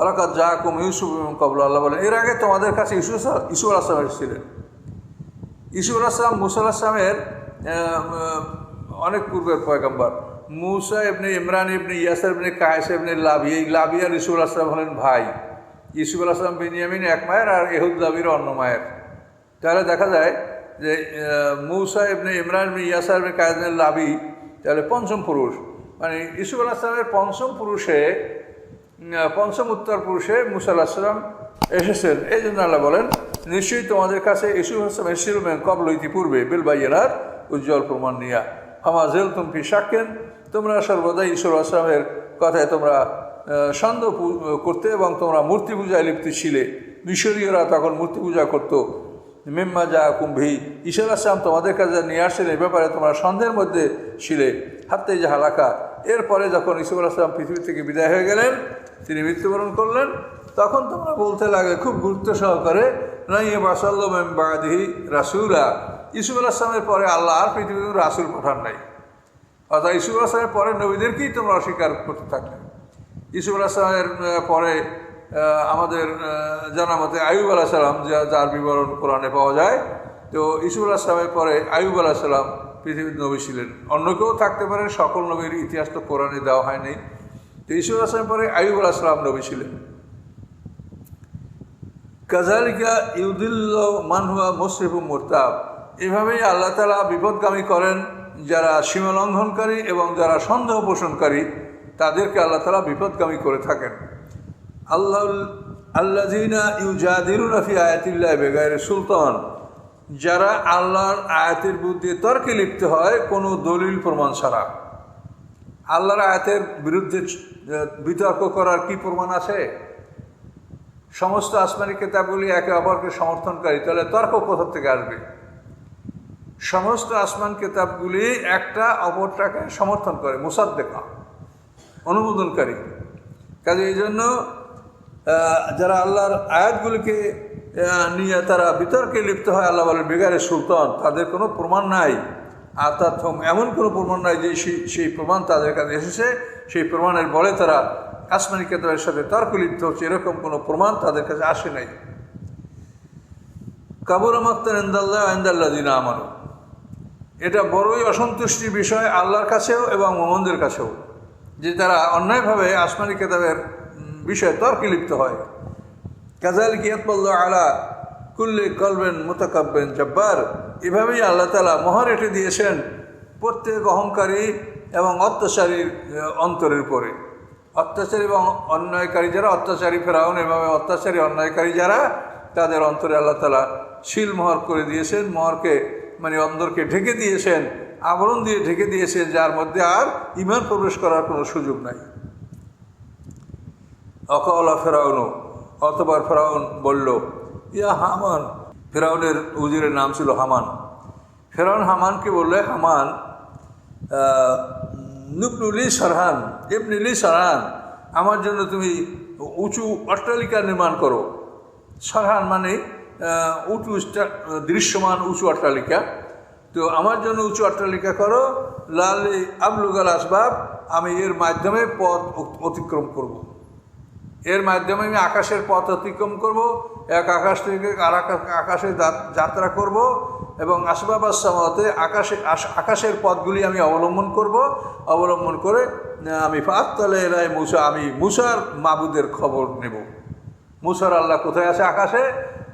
অলাকাত যা কুম ইউসুফ কবল আল্লাহ বলেন, এর আগে তোমাদের কাছে ইসু ইসুর আসলাম এসেছিলেন। ইসুর আসলাম মুসাল আসলামের অনেক পূর্বের পয়গম্বর। মুসা এমনি ইমরান ইবনি ইয়াসার ইবনি কায়েস ইবনি লাবি, এই লাবি আর ইসুর আসলাম হলেন ভাই। ইসুফ আসলাম বিনিয়ামিন এক মায়ের আর এহুদ লাবির অন্য মায়ের। তাহলে দেখা যায় যে মৌসা ইবনে ইমরান ইবনে ইয়াসার কায়েদ ইবনে লাবি, তাহলে পঞ্চম পুরুষ। মানে ইসুফ আলাহিসামের পঞ্চম পুরুষে পঞ্চম উত্তর পুরুষে মুসা আলাহিসাম এসেছেন। এই জন্য আল্লাহ বলেন, নিশ্চয়ই তোমাদের কাছে ইসুফ আসলাম এসেছিলেন কবল ইতিপূর্বে, বিল বাইয়েনার উজ্জ্বল প্রমাণ নিয়া। হামা জেল তুমি সাক্ষেন তোমরা সর্বদাই ঈশ্বর আসলামের কথায় তোমরা সন্দেহ করতে এবং তোমরা মূর্তি পূজায় লিপ্ত ছিলে। মিশরীয়রা তখন মূর্তি পূজা করতো। মেম্মা যা কুম্ভি ঈশ্বর আসলাম তোমাদের কাছে নিয়ে আসছেন এই ব্যাপারে তোমরা সন্দেহের মধ্যে ছিলে। হাতে যে হালাকা এরপরে যখন ঈশ্বর আসলাম পৃথিবী থেকে বিদায় হয়ে গেলেন, তিনি মৃত্যুবরণ করলেন। তখন তোমরা বলতে লাগে খুব গুরুত্ব সহকারে, নাই বাসাল্লাহি রাসুলা। ইসুফ আসলামের পরে আল্লাহ আর পৃথিবীতে রাসুল পাঠান নাই। অর্থাৎ ইসুফ আসলামের পরে নবীদেরকেই তোমরা অস্বীকার করতে থাকলে। ইসুফ আসলামের পরে আমাদের জানা মতে আয়ুব আলাহ সালাম যা, যার বিবরণ কোরআনে পাওয়া যায়। তো ইসুফ আসলামের পরে আয়ুব আলাহ সালাম পৃথিবীর নবী ছিলেন। অন্য কেউ থাকতে পারেন সকল নবীর ইতিহাস তো কোরআনে দেওয়া হয়নি। তো ইসুফ আসলামের পরে আয়ুব আলাহ সালাম নবী ছিলেন। কাজালিকা ইউদিল্ল মানহুয়া মুসরিফু মোরতাব। এভাবেই আল্লাহ তালা বিপদগামী করেন যারা সীমা লঙ্ঘনকারী এবং যারা সন্দেহ পোষণকারী, তাদেরকে আল্লাহ তালা বিপদগামী করে থাকেন। আল্লাহ আল্লাজিনা ইউজাদিরুনাফি আয়াতিল্লাহ বেগায়ের সুলতান, যারা আল্লাহর আয়াতের বুদ্ধি তর্কে লিপ্ত হয়, কোনো দলিল প্রমাণ ছাড়া। আল্লাহর আয়াতের বিরুদ্ধে বিতর্ক করার কি প্রমাণ আছে? সমস্ত আসমানি কিতাবগুলি একে অপরকে সমর্থনকারী, তাহলে তর্ক কোথা থেকে আসবে? সমস্ত আসমান কেতাবগুলি একটা অপরটাকে সমর্থন করে, মুসাদ্দেকা, অনুমোদনকারী। কাজে এই জন্য যারা আল্লাহর আয়াতগুলিকে নিয়ে তারা বিতর্কে লিপ্ত হয়, আল্লাহ বলেন, বেগারে সুলতান, তাদের কোনো প্রমাণ নাই। আর তার এমন কোনো প্রমাণ নাই যে সেই প্রমাণ তাদের কাছে এসেছে। সেই প্রমাণের বলে তারা আসমানি কেতাবের সাথে তর্ক লিপ্ত হচ্ছে। এরকম কোনো প্রমাণ তাদের কাছে আসে নাই। কাবুর মাক্তার এন্দাল্লাহ আন্দাল্লাহ দিনা আমারও এটা বড়ই অসন্তুষ্টির বিষয় আল্লাহর কাছেও এবং মোহাম্মদের কাছেও। যে তারা অন্যায়ভাবে আসমানি কেতাবের বিষয়ে তর্কে লিপ্ত হয়। কাজাল কিয়াতবল্লা আলা কুল্লে কলবেন মোতাকাব্বেন জব্বার। এভাবেই আল্লাহ তালা মহর এঁটে দিয়েছেন প্রত্যেক অহংকারী এবং অত্যাচারীর অন্তরের উপরে। অত্যাচারী এবং অন্যায়কারী যারা, অত্যাচারী ফেরাউন, এভাবে অত্যাচারী, অন্যায়কারী যারা, তাদের অন্তরে আল্লাহ তালা শিল মোহর করে দিয়েছেন, মোহরকে মানে অন্তরকে ঢেকে দিয়েছেন, আবরণ দিয়ে ঢেকে দিয়েছেন, যার মধ্যে আর ইমান প্রবেশ করার কোনো সুযোগ নাই। অকলা ফেরাউনও অতবার ফেরাউন বলল ইয়া হামান। ফেরাউনের উজিরের নাম ছিল হামান। ফেরাউন হামানকে বললে হামান আহ, নুবনুলি সারহান এমনিলি সারহান আমার জন্য তুমি উঁচু অট্টালিকা নির্মাণ করো। সারহান মানে উঁচু দৃশ্যমান উঁচু অট্টালিকা। তো আমার জন্য উঁচু অট্টালিকা করো লাল আবলুগাল আসবাব আমি এর মাধ্যমে পথ অতিক্রম করব। এর মাধ্যমে আমি আকাশের পথ অতিক্রম করব, এক আকাশ থেকে আর আকাশে যাত্রা করব এবং আসবাবাস সামাতে আকাশে আকাশের পথগুলি আমি অবলম্বন করব। অবলম্বন করে আমি ফাত্তালে এলাই মুসা আমি মুসার মাবুদের খবর নেব। মুসার আল্লাহ কোথায় আছে আকাশে?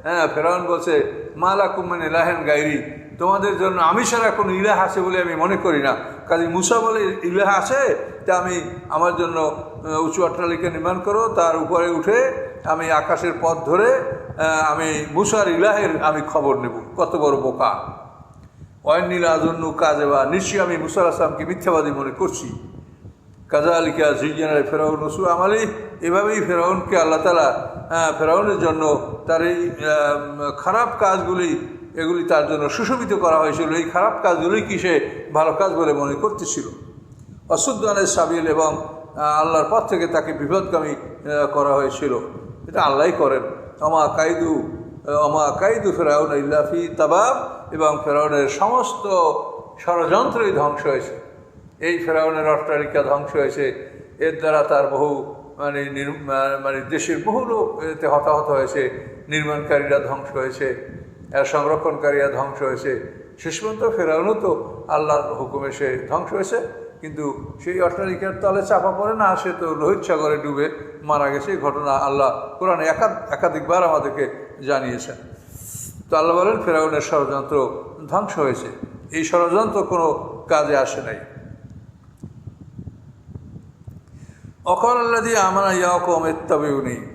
হ্যাঁ ফেরাউন বলছে মালা কুম্মান ইলাহেন গাইরি তোমাদের জন্য আমি ছাড়া কোনো ইলাহ আছে বলে আমি মনে করি না। কাজে মুসা বলে ইলাহ আছে, তা আমি আমার জন্য উঁচু অট্টালিকা নির্মাণ করো, তার উপরে উঠে আমি আকাশের পথ ধরে আমি মুসার ইলাহের আমি খবর নেব। কত বড় বোকা। অয়নীল আজন্য কাজে বা নিশ্চয়ই আমি মুসার আসলামকে মিথ্যাবাদী মনে করছি। কাজালিকা জিজানের ফেরাউন রসু আমালি, এভাবেই ফেরাউনকে আল্লাহ তালা ফেরাউনের জন্য তার এই খারাপ কাজগুলি এগুলি তার জন্য সুশোভিত করা হয়েছিল। এই খারাপ কাজগুলি কি সে ভালো কাজ বলে মনে করতেছিল? অশুদ্ধানের সাবিল এবং আল্লাহর পথ থেকে তাকে বিপদগামী করা হয়েছিল। এটা আল্লাহই করেন। অমা কাইদু অমা কাইদু ফেরাউন ইল্লাফি তাবাব এবং ফেরাউনের সমস্ত ষড়যন্ত্রই ধ্বংস হয়েছে। এই ফেরাউনের অট্টালিকা ধ্বংস হয়েছে। এর দ্বারা তার বহু মানে মানে দেশের বহু লোক এতে হতাহত হয়েছে। নির্মাণকারীরা ধ্বংস হয়েছে। আর সংরক্ষণকারীরা ধ্বংস হয়েছে। শেষ পর্যন্ত ফেরাউনও তো আল্লাহর হুকুমে সে ধ্বংস হয়েছে। কিন্তু সেই অট্টালিকার তলে চাপা পড়ে না, সে তো লোহিত সাগরে ডুবে মারা গেছে। এই ঘটনা আল্লাহ কোরআনে একাধ একাধিকবার আমাদেরকে জানিয়েছেন। তো আল্লাহ বলেন, ফেরাউনের ষড়যন্ত্র ধ্বংস হয়েছে। এই ষড়যন্ত্র কোনো কাজে আসে নাই। অকল আল্লাহ দিয়ে আমার ইয়াকম ইত্তাবিউনি।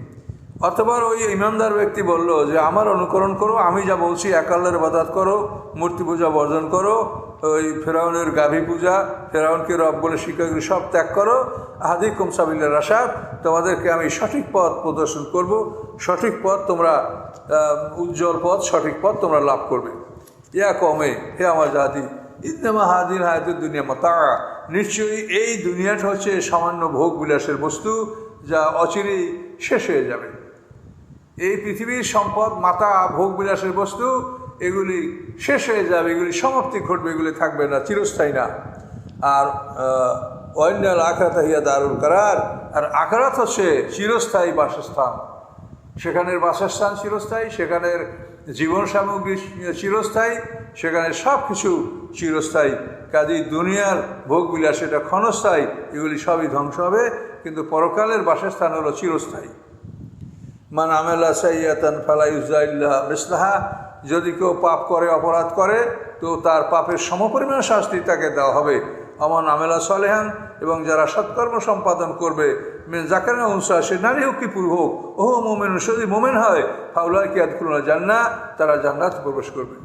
অথবা ওই ইমানদার ব্যক্তি বলল যে, আমার অনুকরণ করো, আমি যা বলছি এক আল্লাহর বাদাত করো, মূর্তি পূজা বর্জন করো, ওই ফেরাউনের গাভী পূজা, ফেরাউনকে রব বলে শিক্ষাগুলি সব ত্যাগ করো। আহাদি কুমসাবিল্লা রাসাদ তোমাদেরকে আমি সঠিক পথ প্রদর্শন করব, সঠিক পথ তোমরা উজ্জ্বল পথ, সঠিক পথ তোমরা লাভ করবে। ইয়া কমে হে আমার জাতি ইন্দামা হাদিন হায়াতুর দুনিয়া মাতা নিশ্চয়ই এই দুনিয়াটা হচ্ছে সামান্য ভোগ বিলাসের বস্তু, যা অচিরেই শেষ হয়ে যাবে। এই পৃথিবীর সম্পদ, মাতা, ভোগ বিলাসের বস্তু, এগুলি শেষ হয়ে যাবে, এগুলি সমাপ্তি ঘটবে, এগুলি থাকবে না, চিরস্থায়ী না। আর অন্যাল আখরাত হিয়া দারুল করার। আর আখরাত হচ্ছে চিরস্থায়ী বাসস্থান। সেখানের বাসস্থান চিরস্থায়ী, সেখানের জীবন সামগ্রী চিরস্থায়ী সেখানে সব কিছু চিরস্থায়ী। কাজেই দুনিয়ার ভোগ বিলাস এটা ক্ষণস্থায়ী, এগুলি সবই ধ্বংস হবে, কিন্তু পরকালের বাসস্থান হলো চিরস্থায়ী। মান আমেলা সাইয়াতান ফালাইউজাইল্লাহ মিসলাহা, যদি কেউ পাপ করে, অপরাধ করে, তো তার পাপের সমপরিমাণ শাস্তি তাকে দেওয়া হবে। অমন আমেলা সলেহান, এবং যারা সৎকর্ম সম্পাদন করবে জাকানা উনসা, সে নারী হোক কি পুরুষ হোক ও মোমেন যদি মোমেন হয় ফাউলা কি আদকুলনা জান্না তারা জান্নাত প্রবেশ করবে।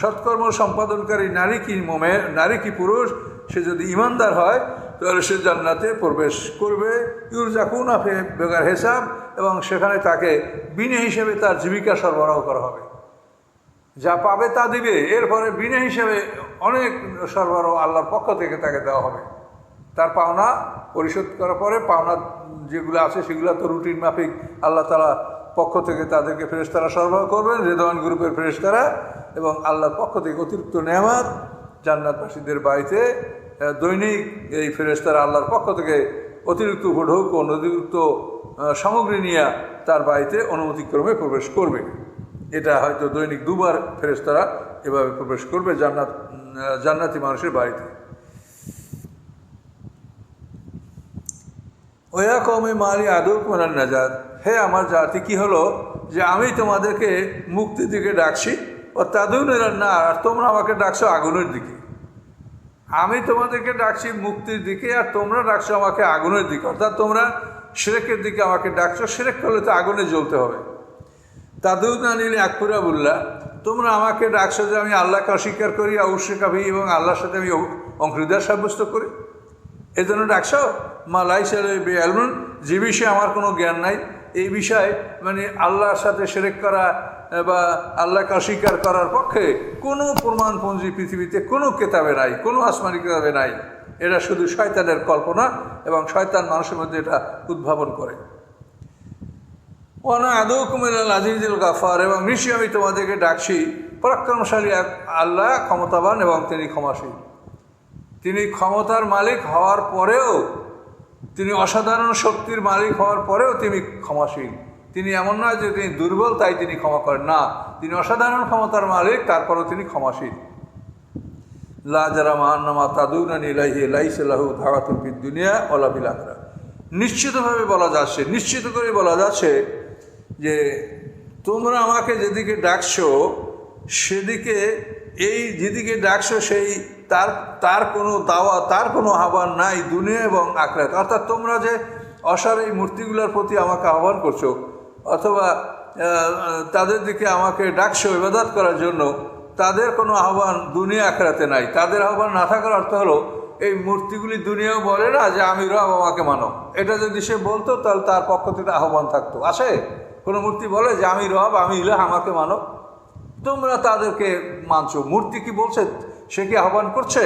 সৎকর্ম সম্পাদনকারী নারী কি মোমে নারী কি পুরুষ, সে যদি ইমানদার হয় তাহলে সে জান্নাতে প্রবেশ করবে। ইউর জাকুন আফে বেগার হেসাব এবং সেখানে তাকে বিনে হিসেবে তার জীবিকা সরবরাহ করা হবে। যা পাবে তা দিবে। এরপরে বিনে হিসেবে অনেক সরবরাহ আল্লাহর পক্ষ থেকে তাকে দেওয়া হবে। তার পাওনা পরিশোধ করার পরে পাওনা যেগুলো আছে সেগুলো তো রুটিন মাফিক আল্লাহ তালা পক্ষ থেকে তাদেরকে ফেরেশতারা সরবরাহ করবেন, রেদওয়ান গ্রুপের ফেরেশতারা এবং আল্লাহর পক্ষ থেকে অতিরিক্ত নেয়ামাত জান্নাতবাসীদের বাড়িতে দৈনিক এই ফেরেশতারা আল্লাহর পক্ষ থেকে অতিরিক্ত ও অতিরিক্ত সামগ্রী নিয়ে তার বাড়িতে অনুমতিক্রমে প্রবেশ করবে। এটা হয়তো দৈনিক দুবার ফেরেস্তারা এভাবে প্রবেশ করবে জান্নাত জান্নাতি মানুষের বাড়িতে। ওয়া কমে মারি আদৌ কোনার নাজাদ হে আমার জাতি, কি হলো যে আমি তোমাদেরকে মুক্তির দিকে ডাকছি? ও তাদের না আর তোমরা আমাকে ডাকছো আগুনের দিকে। আমি তোমাদেরকে ডাকছি মুক্তির দিকে, আর তোমরা ডাকছো আমাকে আগুনের দিকে। অর্থাৎ তোমরা সেরেকের দিকে আমাকে ডাকছো, সেরেক করলে তো আগুনে জ্বলতে হবে। তাদুন আনিল আকপুরা বললা তোমরা আমাকে ডাকছো যে আমি আল্লাহকে অস্বীকার করি অবশ্যই কাভি এবং আল্লাহর সাথে আমি অংশীদার সাব্যস্ত করি। এই জন্য ডাকছো? মা লাইসাল আলমন যে বিষয়ে আমার কোনো জ্ঞান নাই, এই বিষয়ে মানে আল্লাহর সাথে সেরেক করা বা আল্লাহকে অস্বীকার করার পক্ষে কোনো প্রমাণপঞ্জি পৃথিবীতে কোনো কেতাবে নাই, কোনো আসমানি কেতাবে নাই। এটা শুধু শয়তানের কল্পনা এবং শয়তান মানুষের মধ্যে এটা উদ্ভাবন করে। ওয়ানা আদৌ কুমির আজিজুল গাফার এবং নিশ্চয়ই আমি তোমাদেরকে ডাকছি পরাক্রমশালী এক আল্লাহ, ক্ষমতাবান এবং তিনি ক্ষমাশীল। তিনি ক্ষমতার মালিক হওয়ার পরেও, তিনি অসাধারণ শক্তির মালিক হওয়ার পরেও তিনি ক্ষমাশীল। তিনি এমন নয় যে তিনি দুর্বল, তাই তিনি ক্ষমা করেন। না, তিনি অসাধারণ ক্ষমতার মালিক, তারপরও তিনি ক্ষমাশীল। লা যারা মান্নামা তাদুনা নিলাহি লাইসাল্লাহু ধাওয়াতুল দুনিয়া ওলা বিল আখরা নিশ্চিতভাবে বলা যাচ্ছে, নিশ্চিত করে বলা যাচ্ছে যে তোমরা আমাকে যেদিকে ডাকছো, সেদিকে এই যেদিকে ডাকছো, সেই তার তার কোনো দাওয়া, তার কোনো আহ্বান নাই দুনিয়া এবং আখরাত। অর্থাৎ তোমরা যে অসার এই মূর্তিগুলোর প্রতি আমাকে আহ্বান করছ অথবা তাদের দিকে আমাকে ডাকছো ইবাদত করার জন্য, তাদের কোনো আহ্বান দুনিয়া আখড়াতে নাই। তাদের আহ্বান না থাকার অর্থ হলো, এই মূর্তিগুলি দুনিয়াও বলে না যে, আমি রব, আমাকে মানো। এটা যদি সে বলতো, তাহলে তার পক্ষ থেকে আহ্বান থাকতো। আসে? কোনো মূর্তি বলে যে, আমি রব, আমি ইলাহ, আমাকে মানো? তোমরা তাদেরকে মানছো। মূর্তি কি বলছে? সে কি আহ্বান করছে?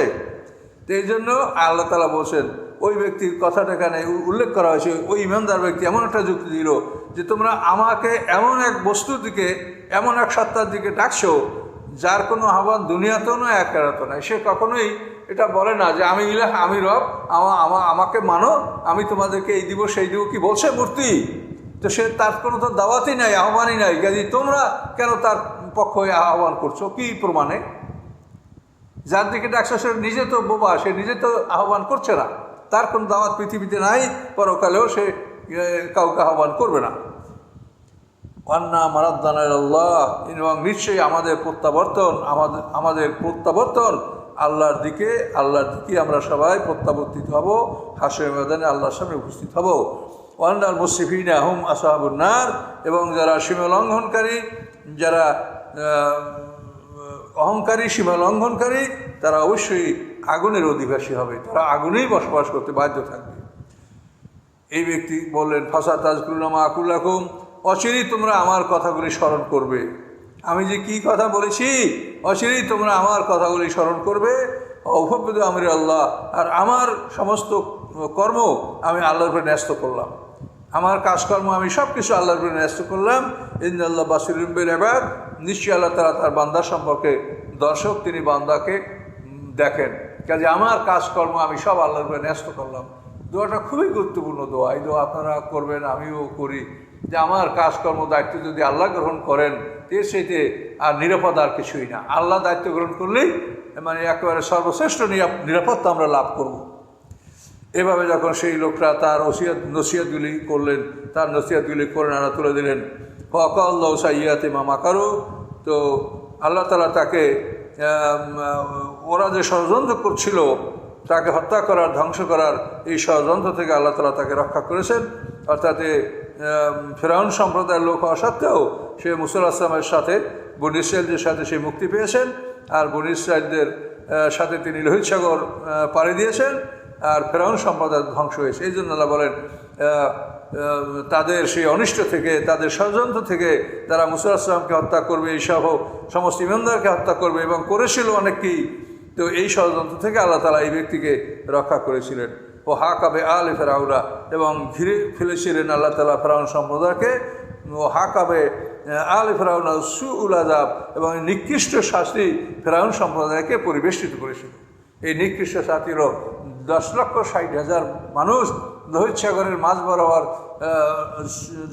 তো এই জন্য আল্লাহ তালা বলছেন ওই ব্যক্তির কথাটা এখানে উল্লেখ করা হয়েছে, ওই ইমানদার ব্যক্তি এমন একটা যুক্তি দিল যে তোমরা আমাকে এমন এক বস্তুর দিকে, এমন এক সত্তার দিকে ডাকছো, যার কোনো আহ্বান দুনিয়াতেও নয় একেরাতেও নয়। সে কখনোই এটা বলে না যে আমি ইলাহ, আমি রব, আমা, আমা- আমাকে মানো, আমি তোমাদেরকে এই দিব, সেই দিব কি বলছে মূর্তি? তো সে তার কোনো তো দাওয়াতই নাই, আহ্বানই নাই। কাজে তোমরা কেন তার পক্ষ হয়ে আহ্বান করছ? কি প্রমাণে? যার দিকে ডাকছে, সে নিজে তো বোবা, সে নিজে তো আহ্বান করছে না। তার কোনো দাওয়াত পৃথিবীতে নাই, পরকালেও সে কাউকে আহ্বান করবে না। অন্না মারাদ্দানের আল্লাহ এবং নিশ্চয়ই আমাদের প্রত্যাবর্তন, আমাদের আমাদের প্রত্যাবর্তন আল্লাহর দিকে আল্লাহর দিকে আমরা সবাই প্রত্যাবর্তিত হব হাসের ময়দানে আল্লাহর সামনে উপস্থিত হব। ওয়ান্নাল মুসিফিন আহম আসাহাবুন্নার এবং যারা সীমা লঙ্ঘনকারী যারা অহংকারী সীমা লঙ্ঘনকারী তারা অবশ্যই আগুনের অধিবাসী হবে, তারা আগুনেই বসবাস করতে বাধ্য থাকবে। এই ব্যক্তি বললেন, ফাসা আকুল আকুল্লাকুম অচিরেই তোমরা আমার কথাগুলি স্মরণ করবে। আমি যে কি কথা বলেছি? অচিরেই তোমরা আমার কথাগুলি স্মরণ করবে? অভব্যদ আমির আল্লাহ, আর আমার সমস্ত কর্ম আমি আল্লাহর উপরে ন্যস্ত করলাম। আমার কাজকর্ম আমি সব কিছু আল্লাহর উপরে ন্যস্ত করলাম। ইন্দ আল্লাহ বাসিরুম্বের এবার নিশ্চয়ই আল্লাহ তারা তার বান্দা সম্পর্কে দর্শক, তিনি বান্দাকে দেখেন। কাজে আমার কাজকর্ম আমি সব আল্লাহর উপরে ন্যস্ত করলাম। দোয়াটা খুবই গুরুত্বপূর্ণ দোয়া। এই দোয়া আপনারা করবেন, আমিও করি। যে আমার কাজকর্ম, দায়িত্ব যদি আল্লাহ গ্রহণ করেন, এর সাথে আর নিরাপদ আর কিছুই না। আল্লাহ দায়িত্ব গ্রহণ করলেই মানে একেবারে সর্বশ্রেষ্ঠ নিরাপত্তা আমরা লাভ করব। এভাবে যখন সেই লোকরা তার ওসিয়াত, নসিয়াতগুলি করলেন, তার নসিয়াতগুলি করে আনা তুলে দিলেন। ফকাল্লাহ সাইয়াতে মামা কারু তো আল্লাহ তালা তাকে ওরা যে ষড়যন্ত্র করছিল, তাকে হত্যা করার, ধ্বংস করার এই ষড়যন্ত্র থেকে আল্লাহ তালা তাকে রক্ষা করেছেন। অর্থাৎ ফেরাউন সম্প্রদায়ের লোক হওয়া সত্ত্বেও সে মুসুল আসলামের সাথে, বন ইসরায়েলদের সাথে সে মুক্তি পেয়েছেন। আর বন ইসরায়েলদের সাথে তিনি লোহিত সাগর পাড়ি দিয়েছেন। আর ফেরাউন সম্প্রদায় ধ্বংস হয়েছে। এই জন্য আল্লাহ বলেন তাদের সেই অনিষ্ট থেকে, তাদের ষড়যন্ত্র থেকে তারা মুসুল আসলামকে হত্যা করবে এই সহ সমস্ত ইমানদারকে হত্যা করবে এবং করেছিল অনেককেই তো এই ষড়যন্ত্র থেকে আল্লাহ তালা এই ব্যক্তিকে রক্ষা করেছিলেন। ও হা কাবে আল ফেরাউরা এবং ঘিরে ফেলেছিলেন আল্লাহ তালা ফেরাউন সম্প্রদায়কে। ও হা কাবে আল ফেরাউন সু উল আজাব এবং নিকৃষ্ট শাস্তি ফেরাউন সম্প্রদায়কে পরিবেষ্টিত করেছিল। এই নিকৃষ্ট শাস্তিরও দশ লক্ষ ষাট হাজার মানুষ লোহিত সাগরের মাঝ বরাবর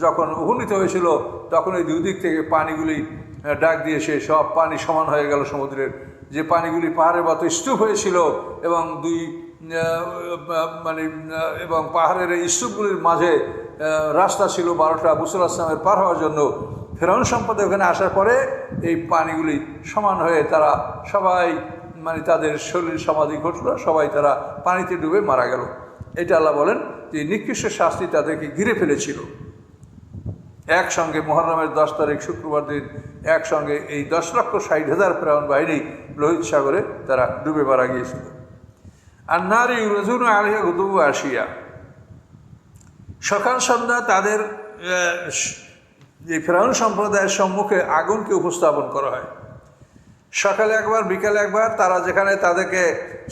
যখন উপনীত হয়েছিল, তখন এই দুই দিক থেকে পানিগুলি ডাক দিয়ে সে সব পানি সমান হয়ে গেল সমুদ্রের। যে পানিগুলি পাহাড়ের মতো স্তূপ হয়েছিল এবং দুই মানে এবং পাহাড়ের এই স্তূপগুলির মাঝে রাস্তা ছিল বারোটা বুসুল আসলামের পার হওয়ার জন্য। ফেরাউন সম্পদে ওখানে আসার পরে এই পানিগুলি সমান হয়ে তারা সবাই মানে তাদের শরীর সমাধি ঘটলো, সবাই তারা পানিতে ডুবে মারা গেল। এটা আল্লাহ বলেন যে নিকৃষ্ট শাস্তি তাদেরকে ঘিরে ফেলেছিল। একসঙ্গে মহরমের দশ তারিখ শুক্রবার দিন, একসঙ্গে এই দশ লক্ষ ষাট হাজার ফেরাউন বাহিনী লোহিত সাগরে তারা ডুবে মারা গিয়েছিল। আর নারী রজুন আলিয়া গুদুবু আসিয়া সকাল সন্ধ্যা তাদের যে ফেরাউন সম্প্রদায়ের সম্মুখে আগুনকে উপস্থাপন করা হয়। সকালে একবার, বিকালে একবার তারা যেখানে তাদেরকে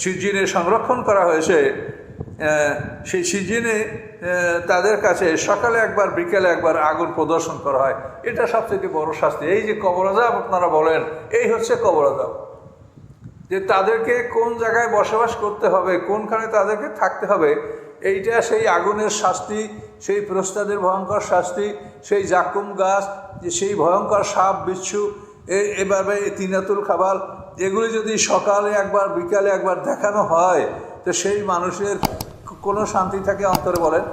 সিজিনে সংরক্ষণ করা হয়েছে সেই সিজিনে তাদের কাছে সকালে একবার, বিকালে একবার আগুন প্রদর্শন করা হয়। এটা সবথেকে বড় শাস্তি। এই যে কবরাজাব আপনারা বলেন, এই হচ্ছে কবরাজাব যে তাদেরকে কোন জায়গায় বসবাস করতে হবে, কোনখানে তাদেরকে থাকতে হবে, এইটা সেই আগুনের শাস্তি, সেই প্রস্তাদের ভয়ঙ্কর শাস্তি, সেই জাকুম গাছ, যে সেই ভয়ঙ্কর সাপ, বিচ্ছু, এ- এভাবে তিনাতুল খাবার এগুলি যদি সকালে একবার, বিকালে একবার দেখানো হয় তো সেই মানুষের কোনো শান্তি থাকে অন্তরে বলেন।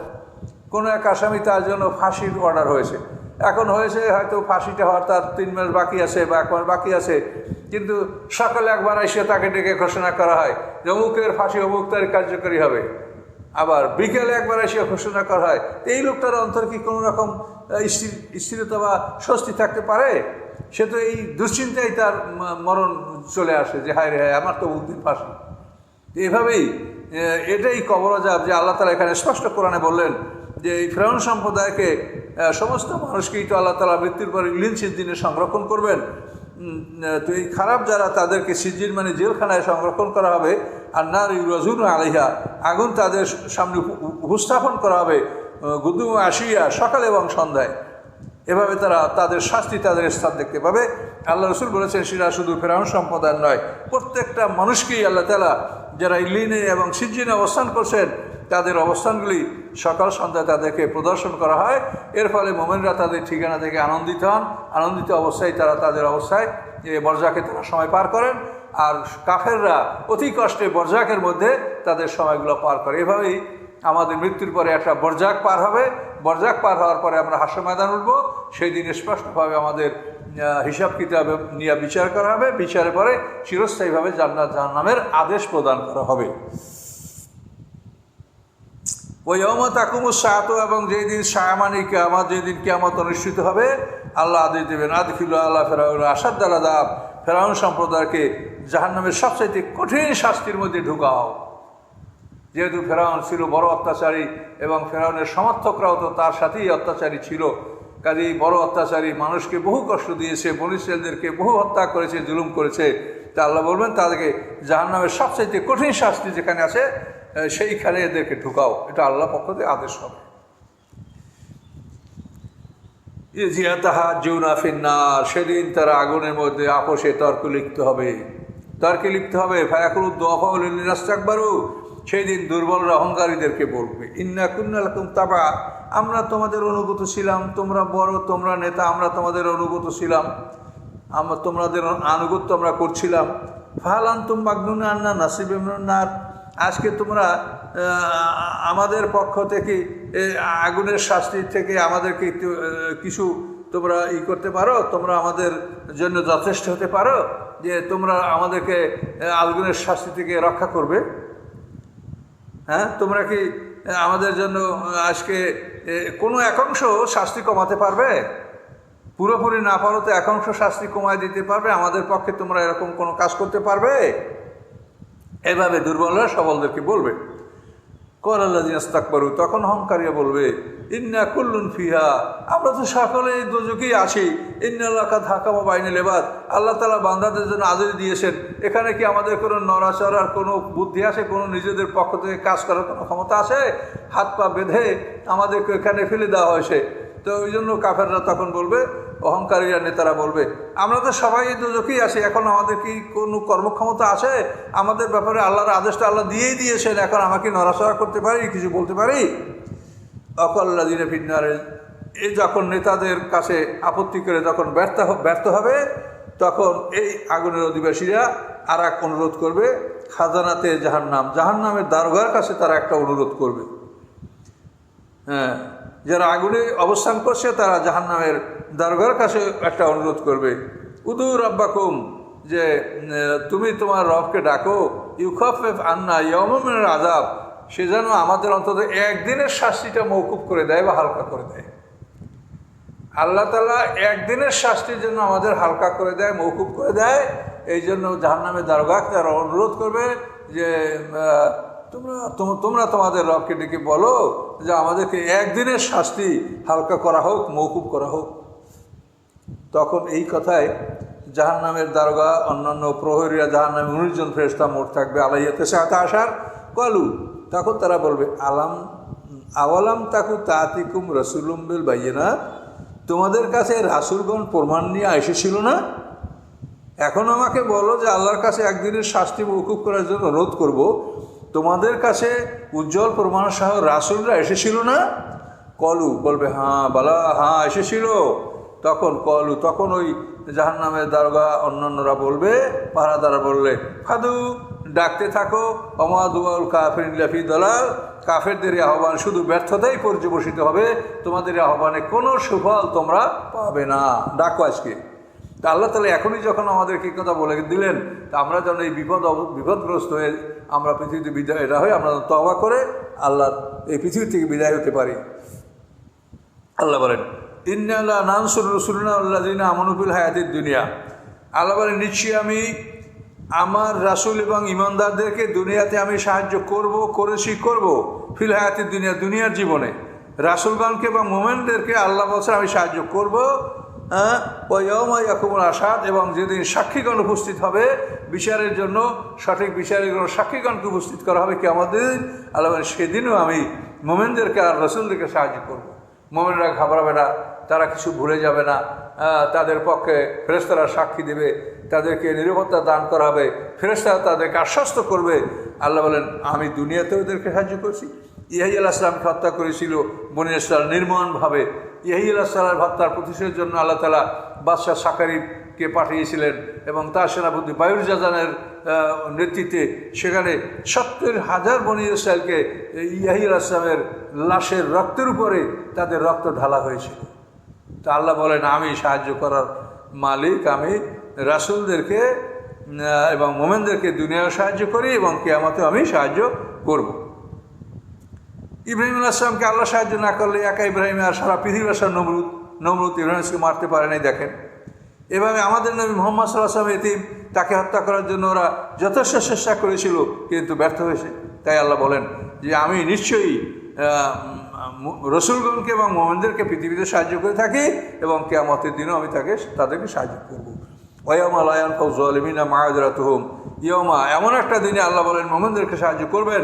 কোনো এক আসামি তার জন্য ফাঁসির অর্ডার হয়েছে। এখন হয়েছে হয়তো ফাঁসিটা হওয়ার তার তিন মাস বাকি আছে বা এক মাস বাকি আছে। কিন্তু সকালে একবার এসে তাকে ডেকে ঘোষণা করা হয় যে অমুকের ফাঁসি অমুক কার্যকরী হবে। আবার বিকেলে একবার এসে ঘোষণা করা হয়। এই লোকটার অন্তর কি কোনো রকম স্থিরতা বা স্বস্তি থাকতে পারে? সে তো এই দুশ্চিন্তায় তার মরণ চলে আসে যে হায় রে হায়, আমার তো অমুক ফাঁসি। এভাবেই এটাই কবরজাব যে আল্লাহ তালা এখানে স্পষ্ট কোরআনে বললেন যে এই ফেরাউন সম্প্রদায়কে সমস্ত মানুষকেই তো আল্লাহ তালা মৃত্যুর পর ইলিন সিদ্দিনে সংরক্ষণ করবেন। তো এই খারাপ যারা তাদেরকে সিজির মানে জেলখানায় সংরক্ষণ করা হবে, আর না রজুন আলিহা আগুন তাদের সামনে উপস্থাপন করা হবে গুদু আসিয়া সকাল এবং সন্ধ্যায়। এভাবে তারা তাদের শাস্তি তাদের স্থান দেখতে পাবে। আল্লাহ রসুল বলেছেন, সেটা শুধু ফেরাউন সম্প্রদায় নয়, প্রত্যেকটা মানুষকেই আল্লাহ তালা যারা ইলিনে এবং সিজিনে অবস্থান করছেন, তাদের অবস্থানগুলি সকাল সন্ধ্যায় তাদেরকে প্রদর্শন করা হয়। এর ফলে মোমেনরা তাদের ঠিকানা থেকে আনন্দিত হন। আনন্দিত অবস্থায় তারা তাদের অবস্থায় বর্জাকে তারা সময় পার করেন আর কাফেররা অতি কষ্টে বর্জাকের মধ্যে তাদের সময়গুলো পার করে। এভাবেই আমাদের মৃত্যুর পরে একটা বরজাক পার হবে। বরজাক পার হওয়ার পরে আমরা হাস্য ময়দান উঠবো। সেই দিন স্পষ্টভাবে আমাদের হিসাব কিতাব নিয়ে বিচার করা হবে। বিচারের পরে চিরস্থায়ীভাবে জান্নাত জাহান্নামের আদেশ প্রদান করা হবে। ওই অমত আকুমুর সাত এবং যেই দিন সায়ামানি কেয়ামত, যেই দিন কেয়ামত অনুষ্ঠিত হবে, আল্লাহ আদেশ দেবেন আদিফিল আল্লাহ ফেরাউন আসাদ দালাদাব ফেরাউন সম্প্রদায়কে জাহান্নামের সবচাইতে কঠিন শাস্তির মধ্যে ঢুকাও। যেহেতু ফেরাউন ছিল বড় অত্যাচারী এবং ফেরাউনের সমর্থকরাও তো তার সাথেই অত্যাচারী ছিল কাজেই বড় অত্যাচারী মানুষকে বহু কষ্ট দিয়েছে বনিসেলদেরকে বহু হত্যা করেছে, জুলুম করেছে। তা আল্লাহ বলবেন, তাদেরকে জাহান্নামের সবচাইতে কঠিন শাস্তি যেখানে আছে সেইখানে এদেরকে ঢুকাও। এটা আল্লাহ পক্ষ থেকে আদেশ হবে। ইজিয়া তাহা জৌনা ফিন্নার, সেদিন তারা আগুনের মধ্যে আপোষে তর্ক লিখতে হবে। তর্কে লিখতে হবে ফায়াকুল দফাউল নিরাস্তাকবারু সেই দিন দুর্বল অহংকারীদেরকে বলবে, ইন্না কুন্নালকুম তাবা, আমরা তোমাদের অনুগত ছিলাম, তোমরা বড়, তোমরা নেতা, আমরা তোমাদের অনুগত ছিলাম, আমরা তোমাদের আনুগত্য আমরা করছিলাম। ফাহালান্তুম মাগনুন আন্না নাসিব নার, আজকে তোমরা আমাদের পক্ষ থেকে আগুনের শাস্তির থেকে আমাদেরকে কিছু তোমরা ই করতে পারো, তোমরা আমাদের জন্য যথেষ্ট হতে পারো, যে তোমরা আমাদেরকে আগুনের শাস্তি থেকে রক্ষা করবে। হ্যাঁ? তোমরা কি আমাদের জন্য আজকে কোনো একাংশ শাস্তি কমাতে পারবে? পুরোপুরি না পারো তো একাংশ শাস্তি কমায় দিতে পারবে? আমাদের পক্ষে তোমরা এরকম কোনো কাজ করতে পারবে? এভাবে দুর্বলরা সবলদেরকে বলবে। কর আল্লাহ তখন অহংকারিয়া বলবে, ইন্না কুল্লুন ফিহা। আমরা তো সকলে এই দুজকেই আছি। ইন্নাল্লাকা ধাকামা বাইনে লেবাদ আল্লাহ তালা বান্দাদের জন্য আদরি দিয়েছেন। এখানে কি আমাদের কোনো নড়াচড়ার কোনো বুদ্ধি আছে? কোনো নিজেদের পক্ষ থেকে কাজ করার কোনো ক্ষমতা আছে? হাত পা বেঁধে আমাদেরকে এখানে ফেলে দেওয়া হয়েছে। তো ওই জন্য কাফেররা তখন বলবে অহংকারীরা নেতারা বলবে, আমরা তো সবাই দুজকেই আছি এখন আমাদের কি কোনো কর্মক্ষমতা আছে? আমাদের ব্যাপারে আল্লাহর আদেশটা আল্লাহ দিয়েই দিয়েছেন, এখন আমাকে নড়াচড়া করতে পারি, কিছু বলতে পারি? অকল্লা দিনে ফিন্নারে, এ যখন নেতাদের কাছে আপত্তি করে যখন ব্যর্থ ব্যর্থ হবে, তখন এই আগুনের অধিবাসীরা আর এক অনুরোধ করবে, খাজানাতে জাহান্নাম, জাহান্নামের দারোগার কাছে তারা একটা অনুরোধ করবে। হ্যাঁ যারা আগুনে অবস্থান করছে, তারা জাহান্নামের দরগার কাছে একটা অনুরোধ করবে। উদুর আব্বাকুম যে তুমি তোমার রবকে ডাকো ইউখফ আন্না ইয়মের আজাব সে যেন আমাদের অন্তত একদিনের শাস্তিটা মৌকুব করে দেয় বা হালকা করে দেয়। আল্লাহ তালা একদিনের শাস্তির জন্য আমাদের হালকা করে দেয় মৌকুব করে দেয়। এই জন্য জাহান্নামের দারোগাকে তারা অনুরোধ করবে যে তোমরা তোম- তোমরা তোমাদের রবকে ডেকে বলো যে আমাদেরকে একদিনের শাস্তি হালকা করা হোক, মৌকুব করা হোক। তখন এই কথায় জাহান্নামের দারোগা, অন্যান্য প্রহরীরা জাহান্নামে নামে জন ফেরেস্তা মোট থাকবে আলাইয়াতে সাথে আসার কলু, তখন তারা বলবে, আলাম, আওয়ালাম তাকু তাতিকুম বিল বাইয়েনা তোমাদের কাছে রাসুলগণ প্রমাণ নিয়ে এসেছিল না? এখন আমাকে বলো যে আল্লাহর কাছে একদিনের শাস্তি মৌকুব করার জন্য অনুরোধ করব। তোমাদের কাছে উজ্জ্বল প্রমাণ সহ রাসুলরা এসেছিল না? কলু, বলবে হ্যাঁ বালা হ্যাঁ এসেছিল। তখন কলু, তখন ওই জাহান্নামের দারোগা অন্যান্যরা বলবে পাহারাদারা বললে, ফাদু, ডাকতে থাকো। অমাদুয়াল কাফের লাফি দলাল। কাফেরদের আহ্বান শুধু ব্যর্থতাই পর্যবসিত হবে। তোমাদের আহ্বানে কোনো সুফল তোমরা পাবে না। ডাকো আজকে। তা আল্লাহ তালা এখনই যখন আমাদেরকে এই কথা বলে দিলেন, তা আমরা যেন এই বিপদ বিপদগ্রস্ত হয়ে আমরা পৃথিবীতে বিদায় এটা হয়ে আমরা তবা করে আল্লাহর এই পৃথিবী থেকে বিদায় হতে পারি। আল্লাহ বলেন ইন্নাল্লাহ নানসুর রসুল্লাহ আল্লাহ আমনুফিল হায়াতের দুনিয়া। আল্লাহ বলেন, নিশ্চয়ই আমি আমার রাসুল এবং ইমানদারদেরকে দুনিয়াতে আমি সাহায্য করব, করেছি, করব ফিল হায়াতের দুনিয়া, দুনিয়ার জীবনে। রাসুলগণকে এবং মোমেনদেরকে আল্লাহ বলছে আমি সাহায্য করব হ্যাঁ? ওয়মাই আকুমুল আসাদ এবং যেদিন সাক্ষীগণ উপস্থিত হবে, বিচারের জন্য সঠিক বিচারের সাক্ষীগণকে উপস্থিত করা হবে কি আমাদের আল্লাহ সেদিনও আমি মোমেনদেরকে আর রসুলদেরকে সাহায্য করব। মোমেনরা ঘাবড়াবে না, তারা কিছু ভুলে যাবে না। তাদের পক্ষে ফেরেস্তারা সাক্ষী দেবে, তাদেরকে নিরাপত্তা দান করা হবে ফেরেস্তারা তাদেরকে আশ্বস্ত করবে। আল্লাহ বলেন, আমি দুনিয়াতেও ওদেরকে সাহায্য করছি ইয়াহি আল্লাহ সালামকে হত্যা করেছিল, বনি ইসলাম নির্মমভাবে। ইয়াহি আল্লাহ সালাম হত্যার প্রতিশোধের জন্য আল্লাহ তালা বাদশাহ সাকারিবকে পাঠিয়েছিলেন এবং তার সেনাপতি বায়ুর জাজানের নেতৃত্বে সেখানে সত্তর হাজার বনি ইসরায়েলকে ইয়াহি আল্লাহ সালামের লাশের রক্তের উপরে তাদের রক্ত ঢালা হয়েছিল। তা আল্লাহ বলেন, আমি সাহায্য করার মালিক, আমি রাসুলদেরকে এবং মোমেনদেরকে দুনিয়াও সাহায্য করি এবং কেয়ামতেও আমি সাহায্য করব। ইব্রাহিম আসলামকে আল্লাহ সাহায্য না করলে একা ইব্রাহিম আর সারা পৃথিবীর সব নমরুদ নমরুদ ইব্রাহিমকে মারতে পারে নাই, দেখেন। এভাবে আমাদের নবী মোহাম্মদ সাল্লাহ আসলাম এতিম, তাকে হত্যা করার জন্য ওরা যথেষ্ট চেষ্টা করেছিল, কিন্তু ব্যর্থ হয়েছে। তাই আল্লাহ বলেন যে আমি নিশ্চয়ই রসুলগণকে এবং মোহাম্মদেরকে পৃথিবীতে সাহায্য করে থাকি এবং কেয়ামতের দিনও আমি তাকে, তাদেরকে সাহায্য করব। ওয়ামা লায়ন ফৌজলিমিনা মায়াজরাত হোম ইয়মা এমন একটা দিনে আল্লাহ বলেন মোহাম্মদেরকে সাহায্য করবেন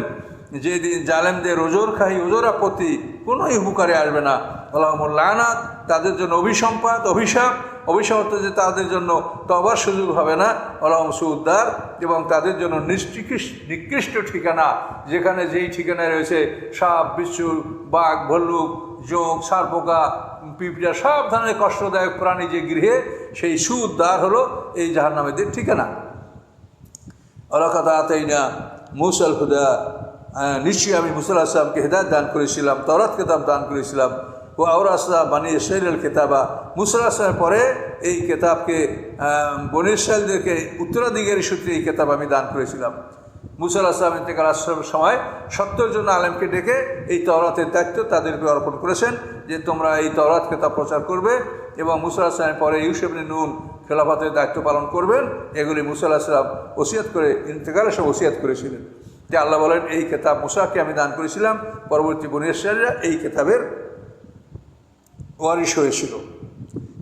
যে জালেমদের ওজোর খাই ওজোর আপত্তি কোনো উপকারে আসবে না। আল্লাহমুল্লানাত তাদের জন্য অভিসম্পাদ অভিশাপ অভিশাপ হচ্ছে যে তাদের জন্য তবার সুযোগ হবে না। আল্লাহম সুদ্দার এবং তাদের জন্য নিষ্কৃষ্ট নিকৃষ্ট ঠিকানা, যেখানে যেই ঠিকানায় রয়েছে সাপ, বিচ্ছু, বাঘ, ভল্লুক যোগ সারপোকা, পিঁপড়া, সব ধরনের কষ্টদায়ক প্রাণী যে গৃহে, সেই সুদ্দার হলো এই জাহান্নামেদের ঠিকানা। অলকাতা আতাইনা মুসাল হুদা নিশ্চয়ই আমি মুসাল আসলামকে হেদায়ত দান করেছিলাম তরাত কেতাব দান করেছিলাম। ও আউর আসলাম বানিয়ে শৈল কেতাবা। মুসাল আসলামের পরে এই কেতাবকে সাহেলদেরকে উত্তরাধিকারী সূত্রে এই কেতাব আমি দান করেছিলাম। মুসাল আসলাম ইন্তেকাল আশ্রমের সময় সত্তর জন আলেমকে ডেকে এই তওরাতের দায়িত্ব তাদেরকে অর্পণ করেছেন যে তোমরা এই তওরাত কেতাব প্রচার করবে এবং মুসাল আসলামের পরে ইউসেফনি নুন খেলাফাতের দায়িত্ব পালন করবেন। এগুলি মুসাল আসলাম ওসিয়াত করে ইন্তেকালে সব ওসিয়াত করেছিলেন। যে আল্লাহ বলেন, এই কেতাব মুসাকে আমি দান করেছিলাম, পরবর্তী বনিয়ারা এই কেতাবের ওয়ারিশ হয়েছিল।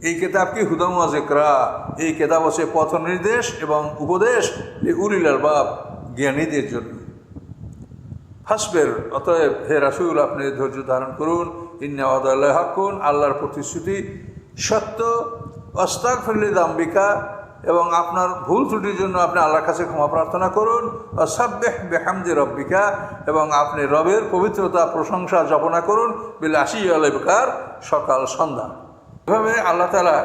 এই কেতাব কি হুদামা জেকরা এই কেতাব হচ্ছে পথ নির্দেশ এবং উপদেশ উলিল আলবাব জ্ঞানীদের জন্য। হাসবের, অতএব হে রাসুল, আপনি ধৈর্য ধারণ করুন। ইন্নাওয়াদাল্লাহ হাকুন আল্লাহর প্রতিশ্রুতি সত্য। অস্তাক ফিল্লিদ আম্বিকা এবং আপনার ভুল ত্রুটির জন্য আপনি আল্লাহর কাছে ক্ষমা প্রার্থনা করুন। অসাব্বেহ বেহামদি রব্বিকা, এবং আপনি রবের পবিত্রতা, প্রশংসা জপনা করুন। বিল আশি আলবিকার সকাল সন্ধ্যা। এভাবে আল্লাহ তালা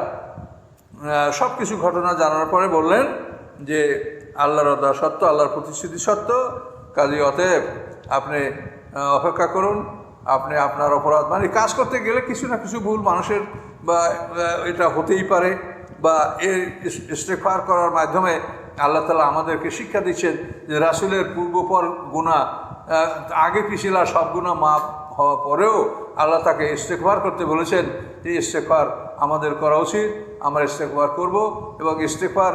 সব কিছু ঘটনা জানার পরে বললেন যে, আল্লাহর রদা সত্য, আল্লাহর প্রতিশ্রুতি সত্য। কাজে অতএব আপনি অপেক্ষা করুন। আপনি আপনার অপরাধ মানে কাজ করতে গেলে কিছু না কিছু ভুল মানুষের বা এটা হতেই পারে। বা এই ইস্তেফার করার মাধ্যমে আল্লাহ তালা আমাদেরকে শিক্ষা দিচ্ছেন যে রাসুলের পূর্বপর গুণা আগে পিছিলা সব গুণা মাপ হওয়া পরেও আল্লাহ তাকে ইস্তেফার করতে বলেছেন। এই ইস্তেকবার আমাদের করা উচিত, আমরা ইস্তেকবার করব এবং ইস্তেকবার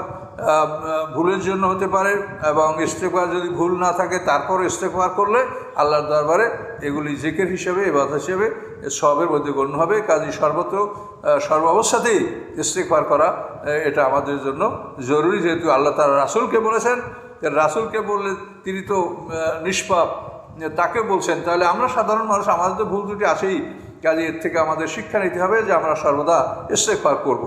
ভুলের জন্য হতে পারে এবং ইস্তেকবার যদি ভুল না থাকে তারপর ইস্তেকবার করলে আল্লাহর দরবারে এগুলি জেকের হিসেবে এবাদ হিসেবে সবের মধ্যে গণ্য হবে। কাজী সর্বত্র সর্বাবস্থাতেই ইস্তেকবার করা এটা আমাদের জন্য জরুরি। যেহেতু আল্লাহ তার রাসুলকে বলেছেন রাসুলকে বললে তিনি তো নিষ্পাপ, তাকে বলছেন, তাহলে আমরা সাধারণ মানুষ, আমাদের তো ভুল দুটি আসেই কাজে এর থেকে আমাদের শিক্ষা নিতে হবে যে আমরা সর্বদা ইস্তেকবার করব